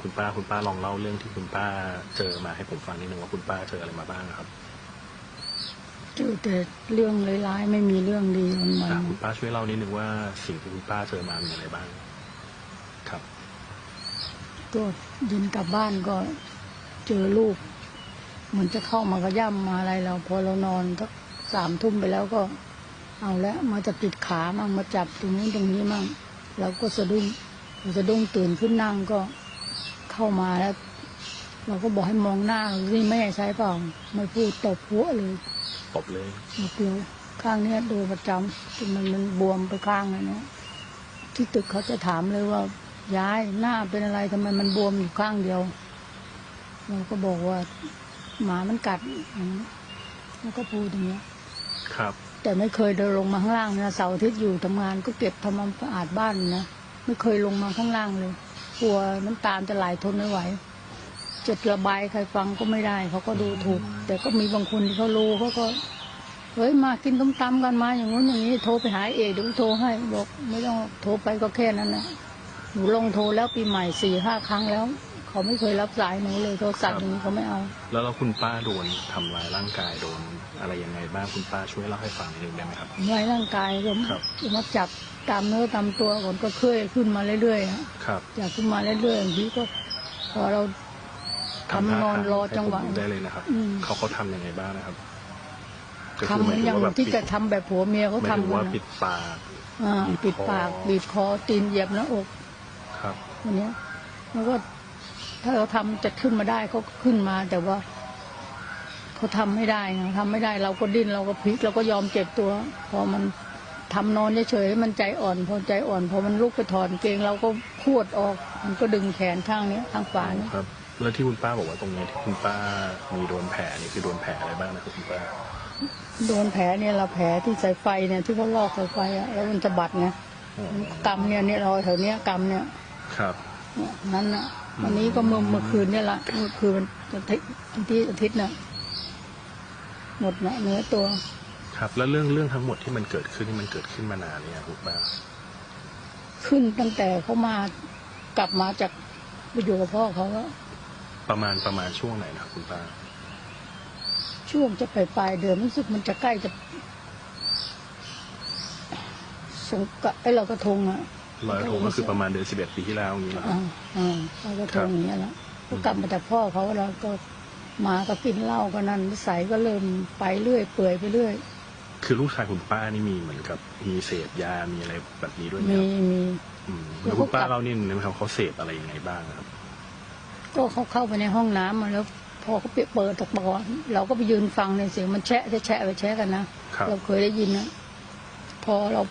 คุณป้าคุณป้าลองเล่าเรื่องที่คุณป้าเจอมาให้ผมฟังนิดนึงว่าคุณป้าเจออะไรมาบ้างครับเจอแต่เรื่องร้ายๆไม่มีเรื่องดีมันมัอะนคุณป้าช่วยเล่านิดนึงว่าสิ่งที่คุณป้าเจอมามีอะไรบ้าง ครับก็เดินกลับบ้านก็เจอลูกเหมือนจะเข้ามากระย่ำมาอะไรเรา พอเรานอนสักสามทุ่มไปแล้วก็เอาแล้วมาจะติดขามั่งมาจับตรงนี้นตรงนี้มั่งเราก็สะดุ้งเราสะดุ้งตื่นขึ้นนั่งก็ เข้ามาแล้ว เราก็บอกให้มองหน้านี่แม่ใช่เปล่าไม่พูดตบหัวเลยตบเลยหมดเลยข้างเนี้ยโดนประจำจนมันมันบวมไปข้างเลยเนาะที่ตึกเขาจะถามเลยว่า ย้ายหน้าเป็นอะไรทำไมมันบวมอยู่ข้างเดียวเราก็บอกว่า หมามันกัดอย่างนี้แล้วก็พูดอย่างเงี้ย ครับ แต่ไม่เคยเดินลงมาข้างล่างนะเสาร์อาทิตย์อยู่ทำงานก็เก็บทำความสะอาดบ้านนะไม่เคยลงมาข้างล่างเลย กลัวน้ำตาลจะไหลทนไม่ไหวจะระบายใครฟังก็ไม่ได้เขาก็ดูถูก แต่ก็มีบางคนที่เขารู้เขาก็เฮ้ยมากินต้มตำกันมาอย่างงู้นอย่างนี้โทรไปหาเอกเดี๋ยวโทรให้บอกไม่ต้องโทรไปก็แค่นั้นนะหนูลองโทรแล้วปีใหม่สี่ห้าครั้งแล้ว เขาไม่เคยรับสายหนูเลยโทรศัพท์อย่างนี้เขาไม่เอา แล้วแล้วคุณป้าโดนทำร้ายร่างกายโดน อะไรยังไงบ้างคุณป้าช่วยเล่าให้ฟังนิดนึงได้ไหมครับไว้ร่างกายก็ครับมาจับ ตามเนื้อตามตัวก่อนก็เคลื่อยขึ้นมาเรื่อยๆอะครับจับขึ้นมาเรื่อยๆบางทีก็พอเราทำนอนรอจังหวะให้ผมดูได้เลยนะครับอืมเขาเขาทำยังไงบ้างนะครับก็คืทำเหมือนอย่างหมถึว่ที่ปิดจะทำแบบผัวเมียเขาหมายทำถึงกัว่านปินะดปากอ่าบีบปิดคอปากบีบคอตีนเหยียบหน้าอก ครับอย่างเนี้ยแล้วก็ถ้าเราทำจะขึ้นมาได้เขาก็ขึ้นมา แต่ว่าเขาทำไม่ได้นะทำไม่ได้ เราก็ดิ้นเราก็พลิกเราก็ยอมเจ็บตัว พอมัน ทำนอนเฉยๆให้มันใจอ่อนพอใจอ่อนพอมันลุกไปถอนเกงเราก็พวดออก มันก็ดึงแขนข้างเนี้ยข้างขวาเนี่ยครับแล้วที่คุณป้าบอกว่าตรงนี้ที่คุณป้ามีโดนแผลนี่คือโดนแผลอะไรบ้างนะครับคุณป้าโดนแผลเนี่ยเราแผลที่สายไฟเนี่ยที่เขาลอกสายไฟอะแล้วมันจะบัดไงอ๋อมันกำเนี่ยเนี่ยรอยแถวเนี้ยกำเนี่ยครับเนี่ยนั่นน่ะวันนี้ก็เมื่อเมื่อคืนเนี่ยละเมื่อคืนวันอาทิตย์อาทิตย์อาทิตย์น่ะหมดนะเนื้อตัว ครับ แล้วเรื่องเรื่องทั้งหมดที่มันเกิดขึ้นนี่มันเกิดขึ้นมานานเนี่ยคุณป้าขึ้นตั้งแต่เขามากลับมาจากไปอยู่กับพ่อเขาแล้วประมาณประมาณช่วงไหนนะครับคุณป้าช่วงจะไปปลายเดือนรู้สึกมันจะใกล้จะสงกะไอ้เรากระทงอะลอยกระทงก็คือประมาณเดือนสิบเอ็ดปีที่แล้วอย่างนี้นะครัอ่าบอ่าเรากระทครังบอย่างเงี้ยละก็กลับมาจากพ่อเขาแล้วก็มาก็กินเหล้าก็นั่นนิสัยก็เริ่มไปเรื่อยเปื่อยไปเรื่อย คือลูกชายคุณป้านี่มีเหมือนกับมีเสพยา มีอะไรแบบนี้ด้วยไหมมีครับมีอืมแล้แล้ววคุณป้าก็กลับเล่านี่นึงไหมครับเขาเสพอะไรยังไงบ้างครับ ก็เขาเข้าไปในห้องน้ำมาแล้ว พอเขาเปิดตะปอเราก็ไปยืนฟังในเสียงมันแชะแชะแชะไปแชะกันนะครับ เราเคยได้ยินนะพอเรา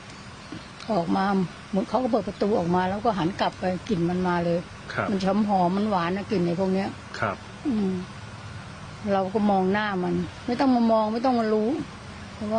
ออกมาเหมือนเขาก็เปิดประตูออกมาแล้วก็หันกลับไปกลิ่นมันมาเลย ครับ มันช้ำหอมมันหวานนะกลิ่นในพวกเนี้ย ครับ อืม เราก็มองหน้ามัน ไม่ต้องมามองไม่ต้องมารู้ เพร